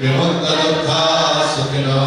विमुक्तदुःखा सुखिनो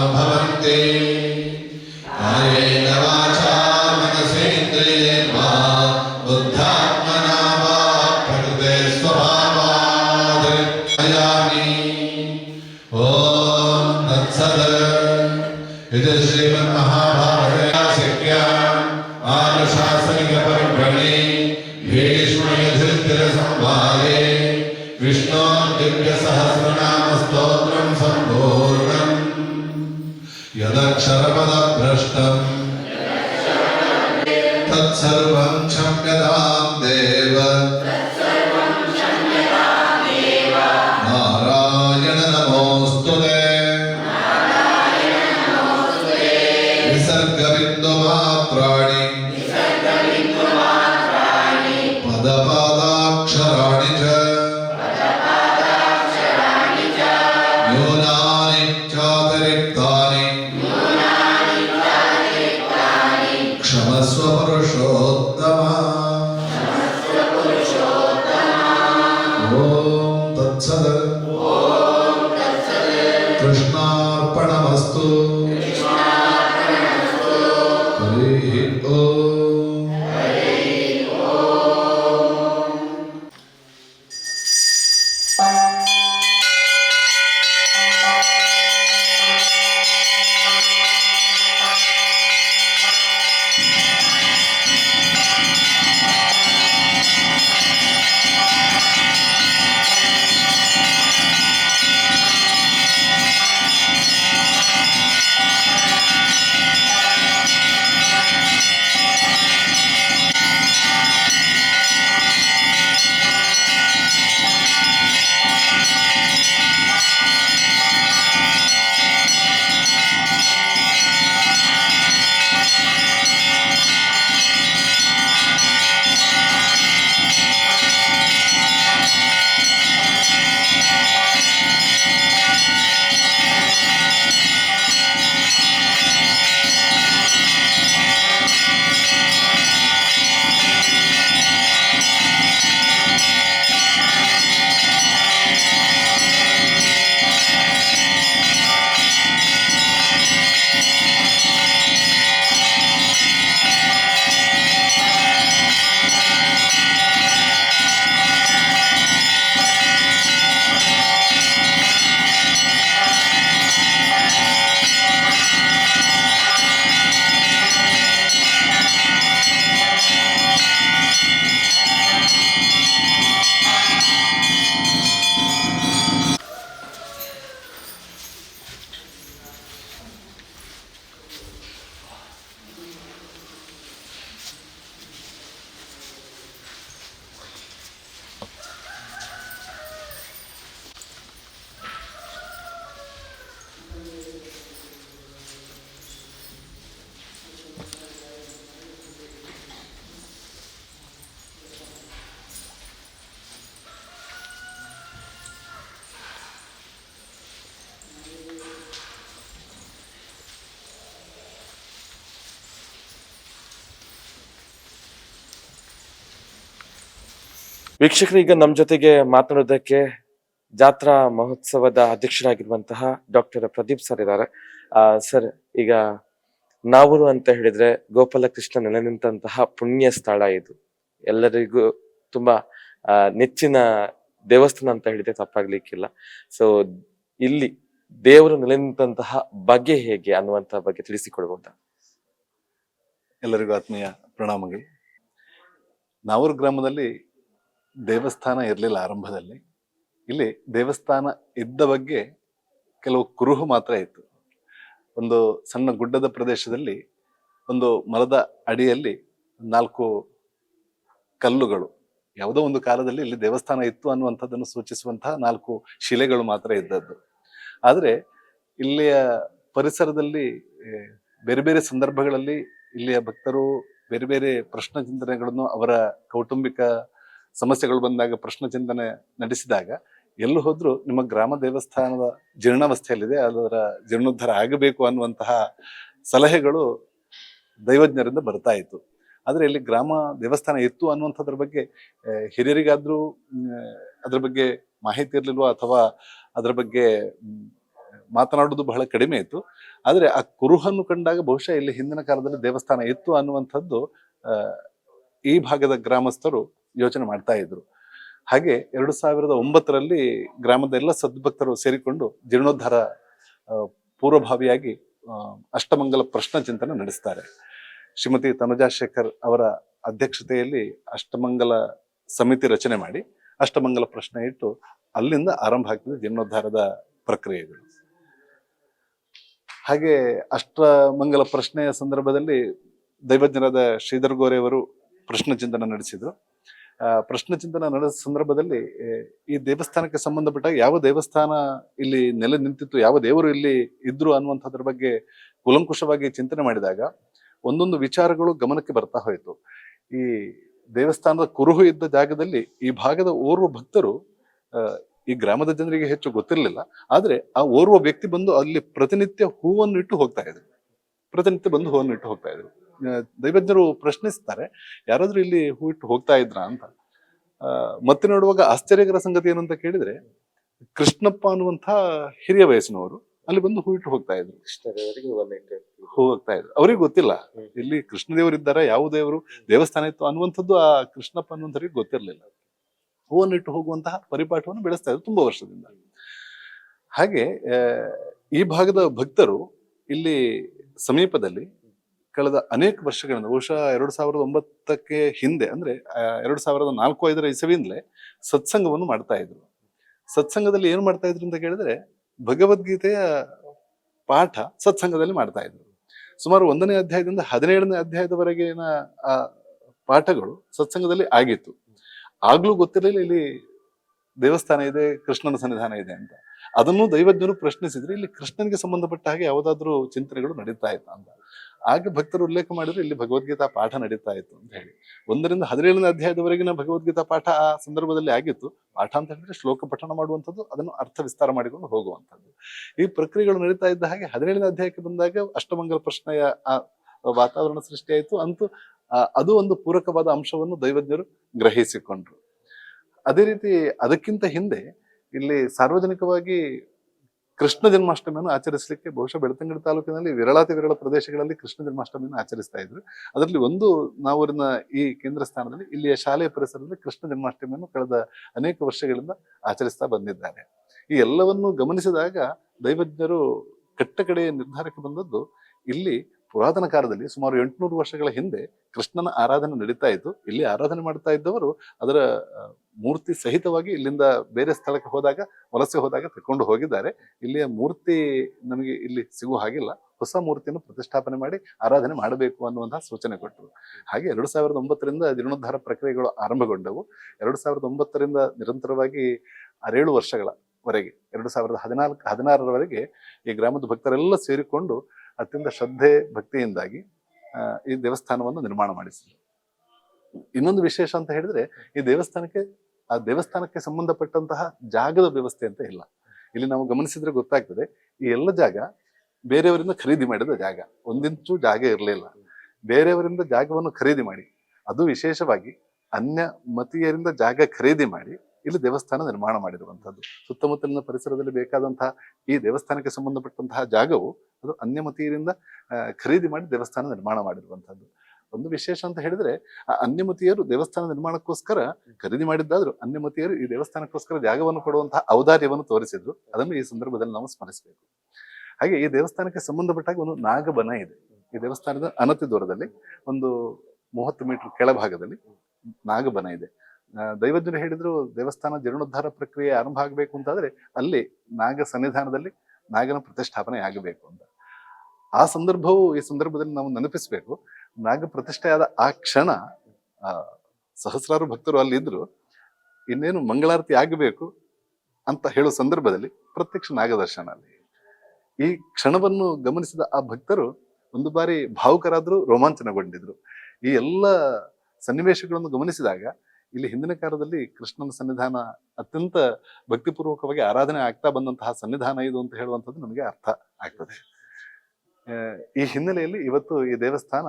ವೀಕ್ಷಕರು, ಈಗ ನಮ್ಮ ಜೊತೆಗೆ ಮಾತನಾಡೋದಕ್ಕೆ ಜಾತ್ರಾ ಮಹೋತ್ಸವದ ಅಧ್ಯಕ್ಷರಾಗಿರುವಂತಹ ಡಾಕ್ಟರ್ ಪ್ರದೀಪ್ ಸರ್ ಇದ್ದಾರೆ. ಸರ್, ಈಗ ನಾವೂರು ಅಂತ ಹೇಳಿದ್ರೆ ಗೋಪಾಲಕೃಷ್ಣ ನೆಲೆ ನಿಂತಹ ಪುಣ್ಯ ಸ್ಥಳ ಇದು. ಎಲ್ಲರಿಗೂ ತುಂಬಾ ನೆಚ್ಚಿನ ದೇವಸ್ಥಾನ ಅಂತ ಹೇಳಿದ್ರೆ ತಪ್ಪಾಗ್ಲಿಕ್ಕಿಲ್ಲ. ಸೊ ಇಲ್ಲಿ ದೇವರು ನೆಲೆ ನಿಂತಹ ಬಗೆ ಹೇಗೆ ಅನ್ನುವಂತಹ ಬಗ್ಗೆ ತಿಳಿಸಿಕೊಡ್ಬೋದಾ ಎಲ್ಲರಿಗೂ ಆತ್ಮೀಯ ಪ್ರಣಾಮಗಳು. ನಾವೂರು ಗ್ರಾಮದಲ್ಲಿ ದೇವಸ್ಥಾನ ಇರಲಿಲ್ಲ ಆರಂಭದಲ್ಲಿ. ಇಲ್ಲಿ ದೇವಸ್ಥಾನ ಇದ್ದ ಬಗ್ಗೆ ಕೆಲವು ಕುರುಹು ಮಾತ್ರ ಇತ್ತು. ಒಂದು ಸಣ್ಣ ಗುಡ್ಡದ ಪ್ರದೇಶದಲ್ಲಿ ಒಂದು ಮರದ ಅಡಿಯಲ್ಲಿ ನಾಲ್ಕು ಕಲ್ಲುಗಳು. ಯಾವುದೋ ಒಂದು ಕಾಲದಲ್ಲಿ ಇಲ್ಲಿ ದೇವಸ್ಥಾನ ಇತ್ತು ಅನ್ನುವಂಥದ್ದನ್ನು ಸೂಚಿಸುವಂತಹ ನಾಲ್ಕು ಶಿಲೆಗಳು ಮಾತ್ರ ಇದ್ದದ್ದು. ಆದರೆ ಇಲ್ಲಿಯ ಪರಿಸರದಲ್ಲಿ ಬೇರೆ ಬೇರೆ ಸಂದರ್ಭಗಳಲ್ಲಿ ಇಲ್ಲಿಯ ಭಕ್ತರು ಬೇರೆ ಬೇರೆ ಪ್ರಶ್ನ ಚಿಂತನೆಗಳನ್ನು ಅವರ ಕೌಟುಂಬಿಕ ಸಮಸ್ಯೆಗಳು ಬಂದಾಗ, ಪ್ರಶ್ನ ಚಿಂತನೆ ನಡೆಸಿದಾಗ, ಎಲ್ಲೂ ಹೋದ್ರೂ ನಿಮ್ಮ ಗ್ರಾಮ ದೇವಸ್ಥಾನದ ಜೀರ್ಣಾವಸ್ಥೆಯಲ್ಲಿದೆ, ಅದರ ಜೀರ್ಣೋದ್ಧಾರ ಆಗಬೇಕು ಅನ್ನುವಂತಹ ಸಲಹೆಗಳು ದೈವಜ್ಞರಿಂದ ಬರ್ತಾ ಇತ್ತು. ಆದರೆ ಇಲ್ಲಿ ಗ್ರಾಮ ದೇವಸ್ಥಾನ ಇತ್ತು ಅನ್ನುವಂಥದ್ರ ಬಗ್ಗೆ ಹಿರಿಯರಿಗಾದ್ರೂ ಅದ್ರ ಬಗ್ಗೆ ಮಾಹಿತಿ ಇರಲಿಲ್ವ ಅಥವಾ ಅದರ ಬಗ್ಗೆ ಮಾತನಾಡೋದು ಬಹಳ ಕಡಿಮೆ ಇತ್ತು. ಆದರೆ ಆ ಕುರುಹನ್ನು ಕಂಡಾಗ ಬಹುಶಃ ಇಲ್ಲಿ ಹಿಂದಿನ ಕಾಲದಲ್ಲಿ ದೇವಸ್ಥಾನ ಇತ್ತು ಅನ್ನುವಂಥದ್ದು ಈ ಭಾಗದ ಗ್ರಾಮಸ್ಥರು ಯೋಚನೆ ಮಾಡ್ತಾ ಇದ್ರು. ಹಾಗೆ ಎರಡು ಸಾವಿರದ ಒಂಬತ್ತರಲ್ಲಿ ಗ್ರಾಮದ ಎಲ್ಲ ಸದ್ಭಕ್ತರು ಸೇರಿಕೊಂಡು ಜೀರ್ಣೋದ್ಧಾರ ಪೂರ್ವಭಾವಿಯಾಗಿ ಅಷ್ಟಮಂಗಲ ಪ್ರಶ್ನ ಚಿಂತನೆ ನಡೆಸ್ತಾರೆ. ಶ್ರೀಮತಿ ತನುಜಾಶೇಖರ್ ಅವರ ಅಧ್ಯಕ್ಷತೆಯಲ್ಲಿ ಅಷ್ಟಮಂಗಲ ಸಮಿತಿ ರಚನೆ ಮಾಡಿ ಅಷ್ಟಮಂಗಲ ಪ್ರಶ್ನೆ ಇಟ್ಟು ಅಲ್ಲಿಂದ ಆರಂಭ ಆಗ್ತದೆ ಜೀರ್ಣೋದ್ಧಾರದ ಪ್ರಕ್ರಿಯೆಗಳು. ಹಾಗೆ ಅಷ್ಟಮಂಗಲ ಪ್ರಶ್ನೆಯ ಸಂದರ್ಭದಲ್ಲಿ ದೈವಜ್ಞರಾದ ಶ್ರೀಧರ್ ಗೋರೆಯವರು ಪ್ರಶ್ನ ಚಿಂತನೆ ನಡೆಸಿದ್ರು. ಪ್ರಶ್ನೆ ಚಿಂತನೆ ನಡೆದ ಸಂದರ್ಭದಲ್ಲಿ ಈ ದೇವಸ್ಥಾನಕ್ಕೆ ಸಂಬಂಧಪಟ್ಟ ಯಾವ ದೇವಸ್ಥಾನ ಇಲ್ಲಿ ನೆಲೆ ನಿಂತಿತ್ತು, ಯಾವ ದೇವರು ಇಲ್ಲಿ ಇದ್ರು ಅನ್ನುವಂಥದ್ರ ಬಗ್ಗೆ ಕುಲಂಕುಷವಾಗಿ ಚಿಂತನೆ ಮಾಡಿದಾಗ, ಒಂದೊಂದು ವಿಚಾರಗಳು ಗಮನಕ್ಕೆ ಬರ್ತಾ ಹೋಯಿತು. ಈ ದೇವಸ್ಥಾನದ ಕುರುಹು ಇದ್ದ ಜಾಗದಲ್ಲಿ ಈ ಭಾಗದ ಓರ್ವ ಭಕ್ತರು ಈ ಗ್ರಾಮದ ಜನರಿಗೆ ಹೆಚ್ಚು ಗೊತ್ತಿರಲಿಲ್ಲ, ಆದ್ರೆ ಆ ಓರ್ವ ವ್ಯಕ್ತಿ ಬಂದು ಅಲ್ಲಿ ಪ್ರತಿನಿತ್ಯ ಹೂವನ್ನು ಇಟ್ಟು ಹೋಗ್ತಾ ಇದ್ರು. ಪ್ರತಿನಿತ್ಯ ಬಂದು ಹೂವನ್ನು ಇಟ್ಟು ಹೋಗ್ತಾ ಇದ್ರು. ದೈವಜ್ಞರು ಪ್ರಶ್ನಿಸ್ತಾರೆ ಯಾರಾದ್ರೂ ಇಲ್ಲಿ ಹೂ ಇಟ್ಟು ಹೋಗ್ತಾ ಇದ್ರ ಅಂತ. ಮತ್ತೆ ನೋಡುವಾಗ ಆಶ್ಚರ್ಯಕರ ಸಂಗತಿ ಏನು ಅಂತ ಕೇಳಿದ್ರೆ ಕೃಷ್ಣಪ್ಪ ಅನ್ನುವಂಥ ಹಿರಿಯ ವಯಸ್ಸಿನವರು ಅಲ್ಲಿ ಬಂದು ಹೂ ಇಟ್ಟು ಹೋಗ್ತಾ ಇದ್ರು. ಹೂ ಹೋಗ್ತಾ ಇದ್ರು. ಅವ್ರಿಗೆ ಗೊತ್ತಿಲ್ಲ. ಇಲ್ಲಿ ಕೃಷ್ಣದೇವರು ಇದ್ದಾರೆ ಯಾವ ದೇವರು ದೇವಸ್ಥಾನ ಇತ್ತು ಅನ್ನುವಂಥದ್ದು ಆ ಕೃಷ್ಣಪ್ಪ ಅನ್ನುವಂಥವ್ರಿಗೆ ಗೊತ್ತಿರಲಿಲ್ಲ. ಹೂವನ್ನು ಇಟ್ಟು ಹೋಗುವಂತಹ ಪರಿಪಾಠವನ್ನು ಬೆಳೆಸ್ತಾ ಇದ್ರು ತುಂಬಾ ವರ್ಷದಿಂದ. ಹಾಗೆ ಈ ಭಾಗದ ಭಕ್ತರು ಇಲ್ಲಿ ಸಮೀಪದಲ್ಲಿ ಕಳೆದ ಅನೇಕ ವರ್ಷಗಳಿಂದ, ಬಹುಶಃ ಎರಡು ಸಾವಿರದ ಒಂಬತ್ತಕ್ಕೆ ಹಿಂದೆ, ಅಂದ್ರೆ ಎರಡು ಸಾವಿರದ ನಾಲ್ಕು, ಐದರ ಇಸವಿಯಿಂದಲೇ ಸತ್ಸಂಗವನ್ನು ಮಾಡ್ತಾ ಇದ್ರು. ಸತ್ಸಂಗದಲ್ಲಿ ಏನು ಮಾಡ್ತಾ ಇದ್ರು ಅಂತ ಕೇಳಿದ್ರೆ, ಭಗವದ್ಗೀತೆಯ ಪಾಠ ಸತ್ಸಂಗದಲ್ಲಿ ಮಾಡ್ತಾ ಇದ್ರು. ಸುಮಾರು ಒಂದನೇ ಅಧ್ಯಾಯದಿಂದ ಹದಿನೇಳನೇ ಅಧ್ಯಾಯದವರೆಗಿನ ಆ, ಪಾಠಗಳು ಸತ್ಸಂಗದಲ್ಲಿ ಆಗಿತ್ತು. ಆಗ್ಲೂ ಗೊತ್ತಿರಲಿಲ್ಲ ಇಲ್ಲಿ ದೇವಸ್ಥಾನ ಇದೆ, ಕೃಷ್ಣನ ಸನ್ನಿಧಾನ ಇದೆ ಅಂತ. ಅದನ್ನು ದೈವಜ್ಞರು ಪ್ರಶ್ನಿಸಿದ್ರೆ, ಇಲ್ಲಿ ಕೃಷ್ಣನಿಗೆ ಸಂಬಂಧಪಟ್ಟ ಹಾಗೆ ಯಾವುದಾದ್ರೂ ಚಿಂತನೆಗಳು ನಡೀತಾ ಇತ್ತ ಅಂತ. ಆಗ ಭಕ್ತರು ಉಲ್ಲೇಖ ಮಾಡಿದ್ರೆ ಇಲ್ಲಿ ಭಗವದ್ಗೀತಾ ಪಾಠ ನಡೀತಾ ಇತ್ತು ಅಂತ ಹೇಳಿ. ಒಂದರಿಂದ ಹದಿನೇಳನೇ ಅಧ್ಯಾಯದವರೆಗಿನ ಭಗವದ್ಗೀತಾ ಪಾಠ ಆ ಸಂದರ್ಭದಲ್ಲಿ ಆಗಿತ್ತು. ಪಾಠ ಅಂತ ಹೇಳಿದ್ರೆ ಶ್ಲೋಕ ಪಠಣ ಮಾಡುವಂಥದ್ದು, ಅದನ್ನು ಅರ್ಥ ವಿಸ್ತಾರ ಮಾಡಿಕೊಂಡು ಹೋಗುವಂಥದ್ದು. ಈ ಪ್ರಕ್ರಿಯೆಗಳು ನಡೀತಾ ಇದ್ದ ಹಾಗೆ ಹದಿನೇಳನೇ ಅಧ್ಯಾಯಕ್ಕೆ ಬಂದಾಗ ಅಷ್ಟಮಂಗಲ ಪ್ರಶ್ನೆಯ ಆ ವಾತಾವರಣ ಸೃಷ್ಟಿಯಾಯಿತು ಅಂತೂ ಅದು ಒಂದು ಪೂರಕವಾದ ಅಂಶವನ್ನು ದೈವಜ್ಞರು ಗ್ರಹಿಸಿಕೊಂಡ್ರು. ಅದೇ ರೀತಿ ಅದಕ್ಕಿಂತ ಹಿಂದೆ ಇಲ್ಲಿ ಸಾರ್ವಜನಿಕವಾಗಿ ಕೃಷ್ಣ ಜನ್ಮಾಷ್ಟಮಿಯನ್ನು ಆಚರಿಸಲಿಕ್ಕೆ ಬಹುಶಃ ಬೆಳ್ತಂಗಡಿ ತಾಲೂಕಿನಲ್ಲಿ ವಿರಳಾತಿ ವಿರಳ ಪ್ರದೇಶಗಳಲ್ಲಿ ಕೃಷ್ಣ ಜನ್ಮಾಷ್ಟಮಿಯನ್ನು ಆಚರಿಸ್ತಾ ಇದ್ರು. ಅದರಲ್ಲಿ ಒಂದು ನಾವೂರಿನ ಈ ಕೇಂದ್ರ ಸ್ಥಾನದಲ್ಲಿ ಇಲ್ಲಿಯ ಶಾಲೆಯ ಪರಿಸರದಲ್ಲಿ ಕೃಷ್ಣ ಜನ್ಮಾಷ್ಟಮಿಯನ್ನು ಕಳೆದ ಅನೇಕ ವರ್ಷಗಳಿಂದ ಆಚರಿಸ್ತಾ ಬಂದಿದ್ದಾರೆ. ಈ ಎಲ್ಲವನ್ನು ಗಮನಿಸಿದಾಗ ದೈವಜ್ಞರು ಕಟ್ಟ ಕಡೆಯ ನಿರ್ಧಾರಕ್ಕೆ ಬಂದದ್ದು ಇಲ್ಲಿ ಪುರಾತನ ಕಾಲದಲ್ಲಿ ಸುಮಾರು ಎಂಟುನೂರು ವರ್ಷಗಳ ಹಿಂದೆ ಕೃಷ್ಣನ ಆರಾಧನೆ ನಡೀತಾ ಇತ್ತು. ಇಲ್ಲಿ ಆರಾಧನೆ ಮಾಡ್ತಾ ಇದ್ದವರು ಅದರ ಮೂರ್ತಿ ಸಹಿತವಾಗಿ ಇಲ್ಲಿಂದ ಬೇರೆ ಸ್ಥಳಕ್ಕೆ ಹೋದಾಗ, ವಲಸೆ ಹೋದಾಗ ತಕೊಂಡು ಹೋಗಿದ್ದಾರೆ. ಇಲ್ಲಿಯ ಮೂರ್ತಿ ನಮಗೆ ಇಲ್ಲಿ ಸಿಗುವ ಹಾಗಿಲ್ಲ. ಹೊಸ ಮೂರ್ತಿಯನ್ನು ಪ್ರತಿಷ್ಠಾಪನೆ ಮಾಡಿ ಆರಾಧನೆ ಮಾಡಬೇಕು ಅನ್ನುವಂತಹ ಸೂಚನೆ ಕೊಟ್ಟರು. ಹಾಗೆ ಎರಡು ಸಾವಿರದ ಒಂಬತ್ತರಿಂದ ಜೀರ್ಣೋದ್ಧಾರ ಪ್ರಕ್ರಿಯೆಗಳು ಆರಂಭಗೊಂಡವು. ಎರಡು ಸಾವಿರದ ಒಂಬತ್ತರಿಂದ ನಿರಂತರವಾಗಿ ಆರೇಳು ವರ್ಷಗಳವರೆಗೆ, ಎರಡು ಸಾವಿರದ ಹದಿನಾಲ್ಕು, ಹದಿನಾರರವರೆಗೆ ಈ ಗ್ರಾಮದ ಭಕ್ತರೆಲ್ಲ ಸೇರಿಕೊಂಡು ಅತ್ಯಂತ ಶ್ರದ್ಧೆ, ಭಕ್ತಿಯಿಂದಾಗಿ ಈ ದೇವಸ್ಥಾನವನ್ನು ನಿರ್ಮಾಣ ಮಾಡಿಸಿದರು. ಇನ್ನೊಂದು ವಿಶೇಷ ಅಂತ ಹೇಳಿದ್ರೆ, ಈ ದೇವಸ್ಥಾನಕ್ಕೆ ಆ ದೇವಸ್ಥಾನಕ್ಕೆ ಸಂಬಂಧಪಟ್ಟಂತಹ ಜಾಗದ ವ್ಯವಸ್ಥೆ ಅಂತ ಇಲ್ಲ. ಇಲ್ಲಿ ನಾವು ಗಮನಿಸಿದ್ರೆ ಗೊತ್ತಾಗ್ತದೆ ಈ ಎಲ್ಲ ಜಾಗ ಬೇರೆಯವರಿಂದ ಖರೀದಿ ಮಾಡಿದ ಜಾಗ. ಒಂದಿಂಚು ಜಾಗ ಇರಲಿಲ್ಲ ಬೇರೆಯವರಿಂದ ಜಾಗವನ್ನು ಖರೀದಿ ಮಾಡಿ ಅದು ವಿಶೇಷವಾಗಿ ಅನ್ಯ ಮತೀಯರಿಂದ ಜಾಗ ಖರೀದಿ ಮಾಡಿ ಇಲ್ಲಿ ದೇವಸ್ಥಾನ ನಿರ್ಮಾಣ ಮಾಡಿರುವಂಥದ್ದು. ಸುತ್ತಮುತ್ತಲಿನ ಪರಿಸರದಲ್ಲಿ ಬೇಕಾದಂತಹ ಈ ದೇವಸ್ಥಾನಕ್ಕೆ ಸಂಬಂಧಪಟ್ಟಂತಹ ಜಾಗವು ಅದು ಅನ್ಯಮತೀಯರಿಂದ ಆ, ಖರೀದಿ ಮಾಡಿ ದೇವಸ್ಥಾನ ನಿರ್ಮಾಣ ಮಾಡಿರುವಂತದ್ದು ಒಂದು ವಿಶೇಷ ಅಂತ ಹೇಳಿದ್ರೆ ಆ ಅನ್ಯಮತಿಯರು ದೇವಸ್ಥಾನ ನಿರ್ಮಾಣಕ್ಕೋಸ್ಕರ ಖರೀದಿ ಮಾಡಿದ್ದಾದ್ರು ಅನ್ಯಮತಿಯರು ಈ ದೇವಸ್ಥಾನಕ್ಕೋಸ್ಕರ ಜಾಗವನ್ನು ಕೊಡುವಂತಹ ಔದಾರ್ಯವನ್ನು ತೋರಿಸಿದ್ರು. ಅದನ್ನು ಈ ಸಂದರ್ಭದಲ್ಲಿ ನಾವು ಸ್ಮರಿಸಬೇಕು. ಹಾಗೆ ಈ ದೇವಸ್ಥಾನಕ್ಕೆ ಸಂಬಂಧಪಟ್ಟಾಗ ಒಂದು ನಾಗಬನ ಇದೆ. ಈ ದೇವಸ್ಥಾನದ ಅನತಿ ದೂರದಲ್ಲಿ ಒಂದು ಮೂವತ್ತು ಮೀಟರ್ ಕೆಳಭಾಗದಲ್ಲಿ ನಾಗಬನ ಇದೆ. ದೈವಜ್ಞರು ಹೇಳಿದ್ರು ದೇವಸ್ಥಾನ ಜೀರ್ಣೋದ್ಧಾರ ಪ್ರಕ್ರಿಯೆ ಆರಂಭ ಆಗಬೇಕು ಅಂತಾದ್ರೆ ಅಲ್ಲಿ ನಾಗ ಸನ್ನಿಧಾನದಲ್ಲಿ ನಾಗನ ಪ್ರತಿಷ್ಠಾಪನೆ ಆಗಬೇಕು ಅಂತ. ಆ ಸಂದರ್ಭವು ಈ ಸಂದರ್ಭದಲ್ಲಿ ನಾವು ನೆನಪಿಸ್ಬೇಕು. ನಾಗ ಪ್ರತಿಷ್ಠೆ ಆದ ಆ ಕ್ಷಣ ಸಹಸ್ರಾರು ಭಕ್ತರು ಅಲ್ಲಿ ಇದ್ರು ಇನ್ನೇನು ಮಂಗಳಾರತಿ ಆಗಬೇಕು ಅಂತ ಹೇಳೋ ಸಂದರ್ಭದಲ್ಲಿ ಪ್ರತ್ಯಕ್ಷ ನಾಗದರ್ಶನ ಅಲ್ಲಿ. ಈ ಕ್ಷಣವನ್ನು ಗಮನಿಸಿದ ಆ ಭಕ್ತರು ಒಂದು ಬಾರಿ ಭಾವುಕರಾದ್ರು ರೋಮಾಂಚನಗೊಂಡಿದ್ರು. ಈ ಎಲ್ಲ ಸನ್ನಿವೇಶಗಳನ್ನು ಗಮನಿಸಿದಾಗ ಇಲ್ಲಿ ಹಿಂದಿನ ಕಾಲದಲ್ಲಿ ಕೃಷ್ಣನ ಸನ್ನಿಧಾನ ಅತ್ಯಂತ ಭಕ್ತಿಪೂರ್ವಕವಾಗಿ ಆರಾಧನೆ ಆಗ್ತಾ ಬಂದಂತಹ ಸನ್ನಿಧಾನ ಇದು ಅಂತ ಹೇಳುವಂಥದ್ದು ನಮಗೆ ಅರ್ಥ ಆಗ್ತದೆ. ಈ ಹಿನ್ನೆಲೆಯಲ್ಲಿ ಇವತ್ತು ಈ ದೇವಸ್ಥಾನ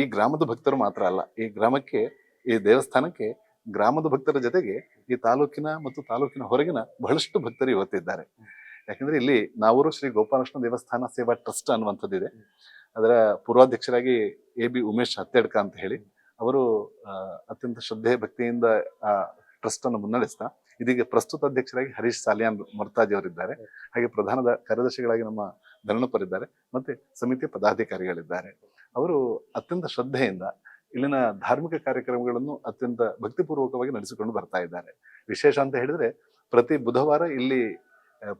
ಈ ಗ್ರಾಮದ ಭಕ್ತರು ಮಾತ್ರ ಅಲ್ಲ. ಈ ಗ್ರಾಮಕ್ಕೆ, ಈ ದೇವಸ್ಥಾನಕ್ಕೆ ಗ್ರಾಮದ ಭಕ್ತರ ಜೊತೆಗೆ ಈ ತಾಲೂಕಿನ ಮತ್ತು ತಾಲೂಕಿನ ಹೊರಗಿನ ಬಹಳಷ್ಟು ಭಕ್ತರು ಇವತ್ತಿದ್ದಾರೆ. ಯಾಕಂದ್ರೆ ಇಲ್ಲಿ ನಾವೂರು ಶ್ರೀ ಗೋಪಾಲಕೃಷ್ಣ ದೇವಸ್ಥಾನ ಸೇವಾ ಟ್ರಸ್ಟ್ ಅನ್ನುವಂಥದ್ದಿದೆ ಅದರ ಪೂರ್ವಾಧ್ಯಕ್ಷರಾಗಿ ಎ ಬಿ ಉಮೇಶ್ ಹತ್ತೆಡ್ಕ ಅಂತ ಹೇಳಿ, ಅವರು ಅತ್ಯಂತ ಶ್ರದ್ಧೆ ಭಕ್ತಿಯಿಂದ ಆ ಟ್ರಸ್ಟ್ ಅನ್ನು ಮುನ್ನಡೆಸ್ತಾ, ಇದೀಗ ಪ್ರಸ್ತುತ ಅಧ್ಯಕ್ಷರಾಗಿ ಹರೀಶ್ ಸಾಲಿಯಾನ್ ಮರ್ತಾಜಿ ಅವರಿದ್ದಾರೆ. ಹಾಗೆ ಪ್ರಧಾನದ ಕಾರ್ಯದರ್ಶಿಗಳಾಗಿ ನಮ್ಮ ಧರಣಪ್ಪರ್ ಇದ್ದಾರೆ. ಮತ್ತೆ ಸಮಿತಿಯ ಪದಾಧಿಕಾರಿಗಳಿದ್ದಾರೆ. ಅವರು ಅತ್ಯಂತ ಶ್ರದ್ಧೆಯಿಂದ ಇಲ್ಲಿನ ಧಾರ್ಮಿಕ ಕಾರ್ಯಕ್ರಮಗಳನ್ನು ಅತ್ಯಂತ ಭಕ್ತಿಪೂರ್ವಕವಾಗಿ ನಡೆಸಿಕೊಂಡು ಬರ್ತಾ ಇದ್ದಾರೆ. ವಿಶೇಷ ಅಂತ ಹೇಳಿದ್ರೆ ಪ್ರತಿ ಬುಧವಾರ ಇಲ್ಲಿ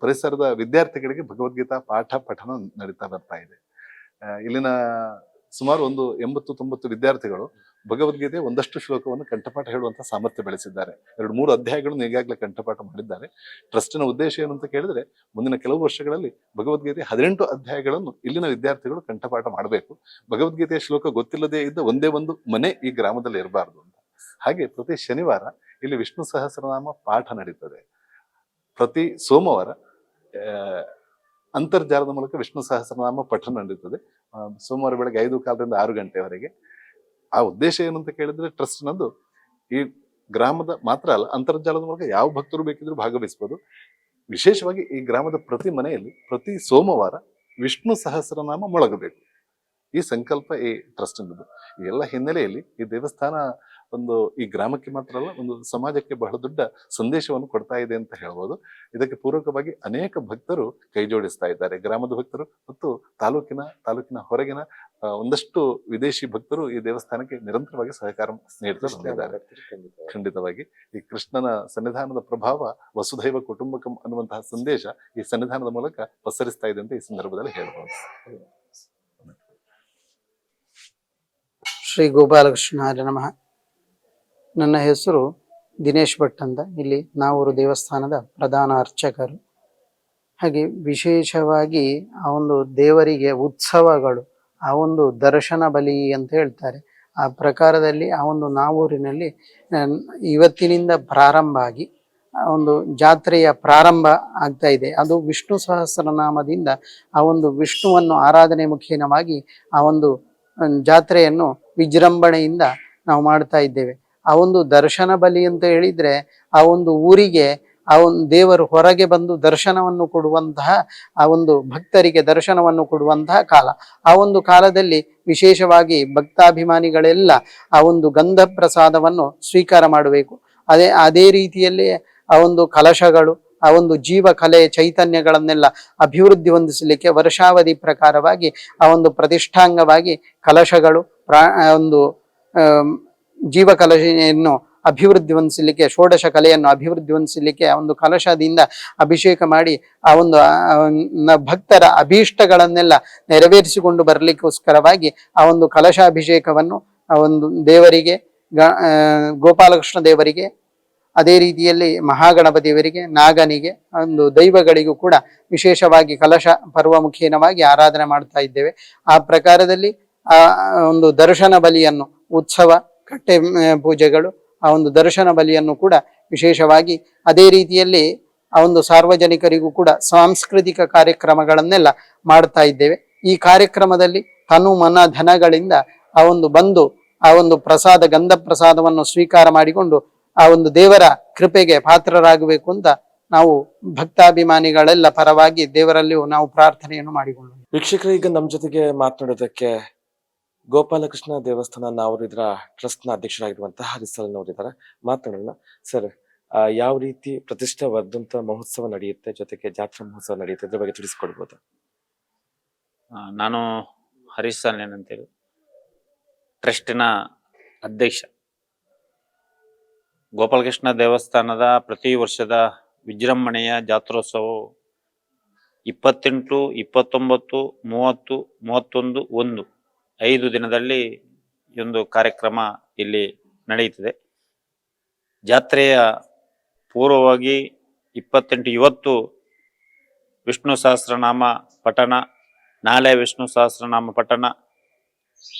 ಪರಿಸರದ ವಿದ್ಯಾರ್ಥಿಗಳಿಗೆ ಭಗವದ್ಗೀತಾ ಪಾಠ, ಪಠನ ನಡೀತಾ ಬರ್ತಾ ಇದೆ. ಇಲ್ಲಿನ ಸುಮಾರು ಒಂದು ಎಂಬತ್ತು ತೊಂಬತ್ತು ವಿದ್ಯಾರ್ಥಿಗಳು ಭಗವದ್ಗೀತೆ ಒಂದಷ್ಟು ಶ್ಲೋಕವನ್ನು ಕಂಠಪಾಠ ಹೇಳುವಂತಹ ಸಾಮರ್ಥ್ಯ ಬೆಳೆಸಿದ್ದಾರೆ. ಎರಡು ಮೂರು ಅಧ್ಯಾಯಗಳನ್ನು ಈಗಾಗಲೇ ಕಂಠಪಾಠ ಮಾಡಿದ್ದಾರೆ. ಟ್ರಸ್ಟಿನ ಉದ್ದೇಶ ಏನು ಅಂತ ಕೇಳಿದ್ರೆ, ಮುಂದಿನ ಕೆಲವು ವರ್ಷಗಳಲ್ಲಿ ಭಗವದ್ಗೀತೆ ಹದಿನೆಂಟು ಅಧ್ಯಾಯಗಳನ್ನು ಇಲ್ಲಿನ ವಿದ್ಯಾರ್ಥಿಗಳು ಕಂಠಪಾಠ ಮಾಡಬೇಕು. ಭಗವದ್ಗೀತೆಯ ಶ್ಲೋಕ ಗೊತ್ತಿಲ್ಲದೆ ಇದ್ದ ಒಂದೇ ಒಂದು ಮನೆ ಈ ಗ್ರಾಮದಲ್ಲಿ ಇರಬಾರ್ದು ಅಂತ. ಹಾಗೆ ಪ್ರತಿ ಶನಿವಾರ ಇಲ್ಲಿ ವಿಷ್ಣು ಸಹಸ್ರನಾಮ ಪಾಠ ನಡೀತದೆ. ಪ್ರತಿ ಸೋಮವಾರ ಅಂತರ್ಜಾಲದ ಮೂಲಕ ವಿಷ್ಣು ಸಹಸ್ರನಾಮ ಪಠಣ ನಡೀತದೆ. ಸೋಮವಾರ ಬೆಳಗ್ಗೆ ಐದು ಕಾಲದಿಂದ ಆರು ಗಂಟೆವರೆಗೆ. ಆ ಉದ್ದೇಶ ಏನಂತ ಕೇಳಿದ್ರೆ ಟ್ರಸ್ಟ್ ನಂದು ಈ ಗ್ರಾಮದ ಮಾತ್ರ ಅಲ್ಲ, ಅಂತರ್ಜಾಲದ ಮೂಲಕ ಯಾವ ಭಕ್ತರು ಬೇಕಿದ್ರು ಭಾಗವಹಿಸಬಹುದು ವಿಶೇಷವಾಗಿ ಈ ಗ್ರಾಮದ ಪ್ರತಿ ಮನೆಯಲ್ಲಿ ಪ್ರತಿ ಸೋಮವಾರ ವಿಷ್ಣು ಸಹಸ್ರನಾಮ ಮೊಳಗಬೇಕು. ಈ ಸಂಕಲ್ಪ ಈ ಟ್ರಸ್ಟ್ ಎಲ್ಲ ಹಿನ್ನೆಲೆಯಲ್ಲಿ ಈ ದೇವಸ್ಥಾನ ಒಂದು ಈ ಗ್ರಾಮಕ್ಕೆ ಮಾತ್ರ ಅಲ್ಲ ಒಂದು ಸಮಾಜಕ್ಕೆ ಬಹಳ ದೊಡ್ಡ ಸಂದೇಶವನ್ನು ಕೊಡ್ತಾ ಇದೆ ಅಂತ ಹೇಳ್ಬೋದು. ಇದಕ್ಕೆ ಪೂರಕವಾಗಿ ಅನೇಕ ಭಕ್ತರು ಕೈ ಜೋಡಿಸ್ತಾ ಇದ್ದಾರೆ. ಗ್ರಾಮದ ಭಕ್ತರು ಮತ್ತು ತಾಲೂಕಿನ ತಾಲೂಕಿನ ಹೊರಗಿನ ಒಂದಷ್ಟು ವಿದೇಶಿ ಭಕ್ತರು ಈ ದೇವಸ್ಥಾನಕ್ಕೆ ನಿರಂತರವಾಗಿ ಸಹಕಾರ ನೀಡ್ತಾ ಬಂದಿದ್ದಾರೆ. ಖಂಡಿತವಾಗಿ. ಈ ಕೃಷ್ಣನ ಸನ್ನಿಧಾನದ ಪ್ರಭಾವ ವಸುಧೈವ ಕುಟುಂಬಕಂ ಅನ್ನುವಂತಹ ಸಂದೇಶ ಈ ಸನ್ನಿಧಾನದ ಮೂಲಕ ಪಸರಿಸ್ತಾ ಇದೆ ಅಂತ ಈ ಸಂದರ್ಭದಲ್ಲಿ ಹೇಳ್ಬೋದು. ಶ್ರೀ ಗೋಪಾಲಕೃಷ್ಣ ನಮಃ. ನನ್ನ ಹೆಸರು ದಿನೇಶ್ ಭಟ್ ಅಂತ. ಇಲ್ಲಿ ನಾವೂರು ದೇವಸ್ಥಾನದ ಪ್ರಧಾನ ಅರ್ಚಕರು. ಹಾಗೆ ವಿಶೇಷವಾಗಿ ಆ ಒಂದು ದೇವರಿಗೆ ಉತ್ಸವಗಳು, ಆ ಒಂದು ದರ್ಶನ ಬಲಿ ಅಂತ ಹೇಳ್ತಾರೆ. ಆ ಪ್ರಕಾರದಲ್ಲಿ ಆ ಒಂದು ನಾವೂರಿನಲ್ಲಿ ಇವತ್ತಿನಿಂದ ಪ್ರಾರಂಭ ಆಗಿ, ಆ ಒಂದು ಜಾತ್ರೆಯ ಪ್ರಾರಂಭ ಆಗ್ತಾ ಇದೆ. ಅದು ವಿಷ್ಣು ಸಹಸ್ರನಾಮದಿಂದ ಆ ಒಂದು ವಿಷ್ಣುವನ್ನು ಆರಾಧನೆ ಮುಖೇನವಾಗಿ ಆ ಒಂದು ಜಾತ್ರೆಯನ್ನು ವಿಜೃಂಭಣೆಯಿಂದ ನಾವು ಮಾಡ್ತಾ ಇದ್ದೇವೆ. ಆ ಒಂದು ದರ್ಶನ ಬಲಿ ಅಂತ ಹೇಳಿದ್ರೆ ಆ ಒಂದು ಊರಿಗೆ ಆ ಒಂದು ದೇವರು ಹೊರಗೆ ಬಂದು ದರ್ಶನವನ್ನು ಕೊಡುವಂತಹ ಆ ಒಂದು ಭಕ್ತರಿಗೆ ದರ್ಶನವನ್ನು ಕೊಡುವಂತಹ ಕಾಲ. ಆ ಒಂದು ಕಾಲದಲ್ಲಿ ವಿಶೇಷವಾಗಿ ಭಕ್ತಾಭಿಮಾನಿಗಳೆಲ್ಲ ಆ ಒಂದು ಗಂಧ ಪ್ರಸಾದವನ್ನು ಸ್ವೀಕಾರ ಮಾಡಬೇಕು. ಅದೇ ಅದೇ ರೀತಿಯಲ್ಲಿ ಆ ಒಂದು ಕಲಶಗಳು, ಆ ಒಂದು ಜೀವ ಕಲೆ ಚೈತನ್ಯಗಳನ್ನೆಲ್ಲ ಅಭಿವೃದ್ಧಿ ಹೊಂದಿಸಲಿಕ್ಕೆ ವರ್ಷಾವಧಿ ಪ್ರಕಾರವಾಗಿ ಆ ಒಂದು ಪ್ರತಿಷ್ಠಾಂಗವಾಗಿ ಕಲಶಗಳು, ಪ್ರಾ ಒಂದು ಜೀವ ಕಲಶೆಯನ್ನು ಅಭಿವೃದ್ಧಿ ಹೊಂದಿಸಲಿಕ್ಕೆ ಷೋಡಶ ಕಲೆಯನ್ನು ಅಭಿವೃದ್ಧಿ ಹೊಂದಿಸಲಿಕ್ಕೆ ಆ ಒಂದು ಕಲಶದಿಂದ ಅಭಿಷೇಕ ಮಾಡಿ ಆ ಒಂದು ಭಕ್ತರ ಅಭೀಷ್ಟಗಳನ್ನೆಲ್ಲ ನೆರವೇರಿಸಿಕೊಂಡು ಬರಲಿಕ್ಕೋಸ್ಕರವಾಗಿ ಆ ಒಂದು ಕಲಶಾಭಿಷೇಕವನ್ನು ಆ ಒಂದು ದೇವರಿಗೆ ಗೋಪಾಲಕೃಷ್ಣ ದೇವರಿಗೆ, ಅದೇ ರೀತಿಯಲ್ಲಿ ಮಹಾಗಣಪತಿಯವರಿಗೆ, ನಾಗನಿಗೆ ಒಂದು ದೈವಗಳಿಗೂ ಕೂಡ ವಿಶೇಷವಾಗಿ ಕಲಶ ಪರ್ವ ಮುಖೇನವಾಗಿ ಆರಾಧನೆ ಮಾಡ್ತಾ ಇದ್ದೇವೆ. ಆ ಪ್ರಕಾರದಲ್ಲಿ ಆ ಒಂದು ದರ್ಶನ ಬಲಿಯನ್ನು, ಉತ್ಸವ ಕಟ್ಟೆ ಪೂಜೆಗಳು, ಆ ಒಂದು ದರ್ಶನ ಬಲಿಯನ್ನು ಕೂಡ ವಿಶೇಷವಾಗಿ ಅದೇ ರೀತಿಯಲ್ಲಿ ಆ ಒಂದು ಸಾರ್ವಜನಿಕರಿಗೂ ಕೂಡ ಸಾಂಸ್ಕೃತಿಕ ಕಾರ್ಯಕ್ರಮಗಳನ್ನೆಲ್ಲ ಮಾಡ್ತಾ ಇದ್ದೇವೆ. ಈ ಕಾರ್ಯಕ್ರಮದಲ್ಲಿ ತನು, ಮನ, ಧನಗಳಿಂದ ಆ ಒಂದು ಬಂದು, ಆ ಒಂದು ಪ್ರಸಾದ, ಗಂಧ ಪ್ರಸಾದವನ್ನು ಸ್ವೀಕಾರ ಮಾಡಿಕೊಂಡು ಆ ಒಂದು ದೇವರ ಕೃಪೆಗೆ ಪಾತ್ರರಾಗಬೇಕು ಅಂತ ನಾವು ಭಕ್ತಾಭಿಮಾನಿಗಳೆಲ್ಲ ಪರವಾಗಿ ದೇವರಲ್ಲಿಯೂ ನಾವು ಪ್ರಾರ್ಥನೆಯನ್ನು ಮಾಡಿಕೊಳ್ಳೋಣ. ವೀಕ್ಷಕರು, ಈಗ ನಮ್ಮ ಜೊತೆಗೆ ಮಾತನಾಡೋದಕ್ಕೆ ಗೋಪಾಲಕೃಷ್ಣ ದೇವಸ್ಥಾನ ನಾವು ಇದರ ಟ್ರಸ್ಟ್ನ ಅಧ್ಯಕ್ಷರಾಗಿರುವಂತಹ ಹರಿಸಲ್ ಅವರಿದ್ದಾರೆ ಮಾತನಾಡೋಣ. ಸರ್ ಯಾವ ರೀತಿ ಪ್ರತಿಷ್ಠೆ ವರ್ಧಂತ ಮಹೋತ್ಸವ ನಡೆಯುತ್ತೆ? ಜೊತೆಗೆ ಜಾತ್ರಾ ಮಹೋತ್ಸವ ನಡೆಯುತ್ತೆ? ಇದ್ರ ಬಗ್ಗೆ ತಿಳಿಸ್ಕೊಡ್ಬೋದು? ನಾನು ಹರೀಶ್ ಏನಂತೇಳಿ ಅಂತೇಳಿ. ಟ್ರಸ್ಟಿನ ಅಧ್ಯಕ್ಷ. ಗೋಪಾಲಕೃಷ್ಣ ದೇವಸ್ಥಾನದ ಪ್ರತಿ ವರ್ಷದ ವಿಜೃಂಭಣೆಯ ಜಾತ್ರೋತ್ಸವವು ಇಪ್ಪತ್ತೆಂಟು, ಇಪ್ಪತ್ತೊಂಬತ್ತು, ಮೂವತ್ತು, ಮೂವತ್ತೊಂದು, ಒಂದು. ಐದು ದಿನದಲ್ಲಿ ಒಂದು ಕಾರ್ಯಕ್ರಮ ಇಲ್ಲಿ ನಡೆಯುತ್ತಿದೆ. ಜಾತ್ರೆಯ ಪೂರ್ವವಾಗಿ ಇಪ್ಪತ್ತೆಂಟು ಇವತ್ತು ವಿಷ್ಣು ಸಹಸ್ರನಾಮ ಪಠಣ, ನಾಳೆ ವಿಷ್ಣು ಸಹಸ್ರನಾಮ ಪಠಣ.